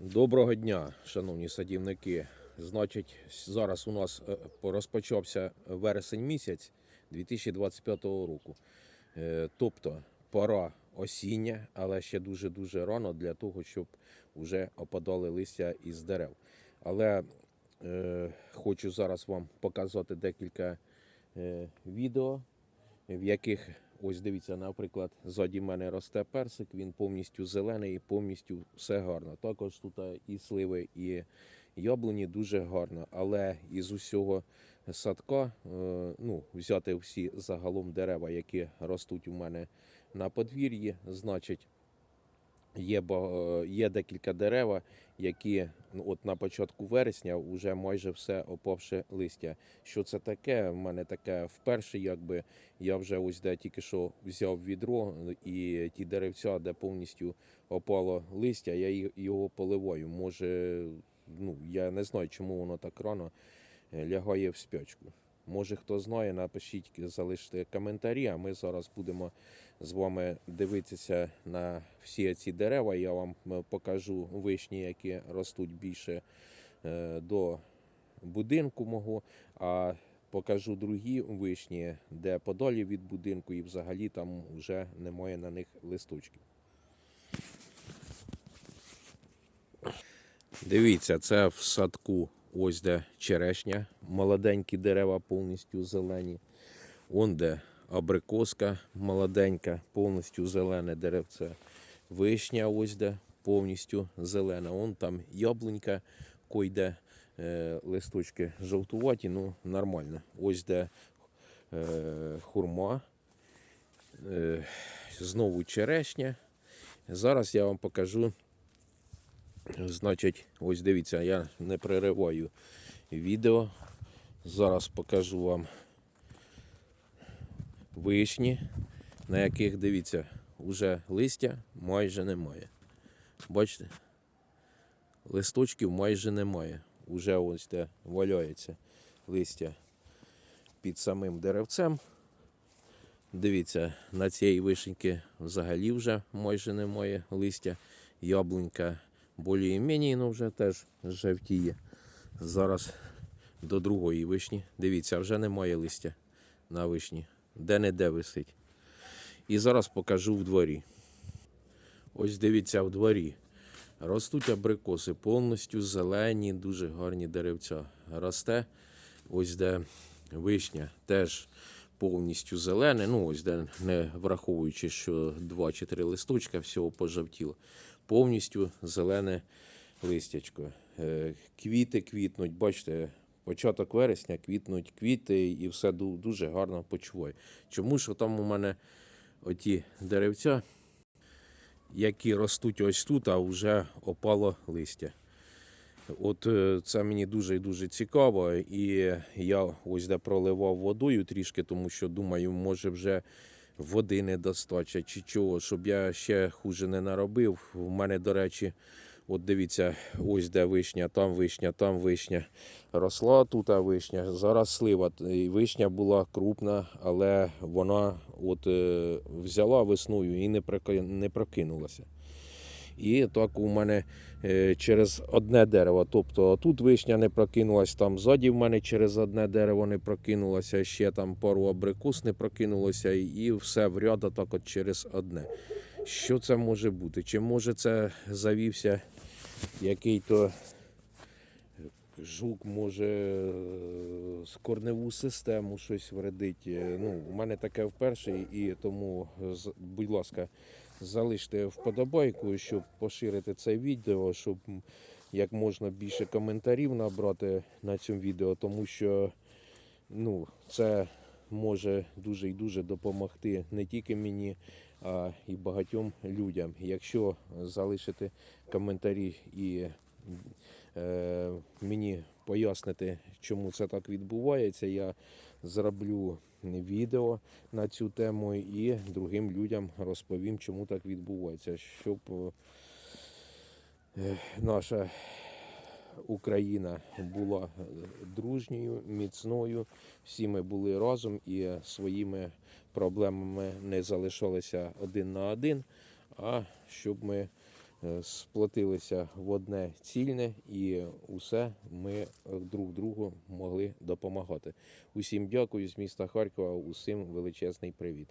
Доброго дня, шановні садівники. Значить, зараз у нас е, розпочався вересень місяць 2025 року. Е, Тобто пора осіння, але ще дуже-дуже рано для того, щоб вже опадали листя із дерев. Але е, хочу зараз вам показати декілька е, відео, в яких, ось дивіться, наприклад, ззаді мене росте персик, він повністю зелений повністю все гарно. Також тут і сливи, і яблуні дуже гарно. Але із усього садка, е, ну, взяти всі загалом дерева, які ростуть у мене на подвір'ї, значить, Є, є декілька дерева, які ну, от на початку вересня вже майже все опавше листя. Що це таке? В мене таке вперше, якби я вже ось де тільки що взяв відро і ті деревця, де повністю опало листя, я його поливаю. Може, ну я не знаю, чому воно так рано е, лягає в спячку. Може, хто знає, напишіть, залиште коментарі, а ми зараз будемо з вами дивитися на всі ці дерева. Я вам е, покажу вишні, які ростуть більше е, до будинку мого, а покажу другі вишні, де подалі від будинку, і взагалі там вже немає на них листочків. Дивіться, це в садку, ось де черешня, молоденькі дерева повністю зелені. Он де абрикоска молоденька, повністю зелене деревце. Вишня ось де повністю зелена. Он там яблунька, койде е, листочки жовтуваті, ну нормально. Ось де е, хурма, е, знову черешня. Зараз я вам покажу. Значить, ось дивіться, я не перериваю відео. Зараз покажу вам вишні, на яких дивіться, вже листя майже немає. Бачите? Листочків майже немає. Уже ось де валяється листя під самим деревцем. Дивіться, на цієї вишеньки взагалі вже майже немає листя. Яблунька більш-менш ну, вже теж жовтіє. Зараз до другої вишні. Дивіться, вже немає листя на вишні. Де-не-де висить. І зараз покажу в дворі. Ось дивіться в дворі. Ростуть абрикоси, повністю зелені, дуже гарні деревця. Росте ось де вишня теж повністю зелене. Ну, ось де не враховуючи, що два чи три листочка всього пожовтіло. Повністю зелене листячко. Е, Квіти квітнуть, бачите, початок вересня квітнуть квіти і все дуже гарно почуваю. Чому що там у мене оті деревця, які ростуть ось тут, а вже опало листя. От е, це мені дуже і дуже цікаво. І я ось де проливав водою трішки, тому що думаю, може вже води недостача чи чого, щоб я ще хуже не наробив. У мене, до речі, от дивіться, ось де вишня, там вишня, там вишня. Росла тут вишня. Зараз слива. Вишня була крупна, але вона от е, взяла весною і не прокинулася. І так у мене е, через одне дерево. Тобто тут вишня не прокинулась, там ззаді в мене через одне дерево не прокинулося, ще там пару абрикос не прокинулося, і все в ряд так от через одне. Що це може бути? Чи може це завівся який-то жук, може з корневу систему щось вредить. Е, Ну, у мене таке вперше, і тому, будь ласка, залиште вподобайку, щоб поширити це відео, щоб як можна більше коментарів набрати на цьому відео, тому що ну, це може дуже і дуже допомогти не тільки мені, а і багатьом людям. Якщо залишити коментарі і е, мені пояснити, чому це так відбувається, я зроблю відео на цю тему і другим людям розповім, чому так відбувається, щоб е, наша Україна була е, дружньою, міцною. Всі ми були разом і своїми проблемами не залишалися один на один, а щоб ми сплотилися в одне цільне і усе ми е, друг другу могли допомагати. Усім дякую з міста Харкова, усім величезний привіт.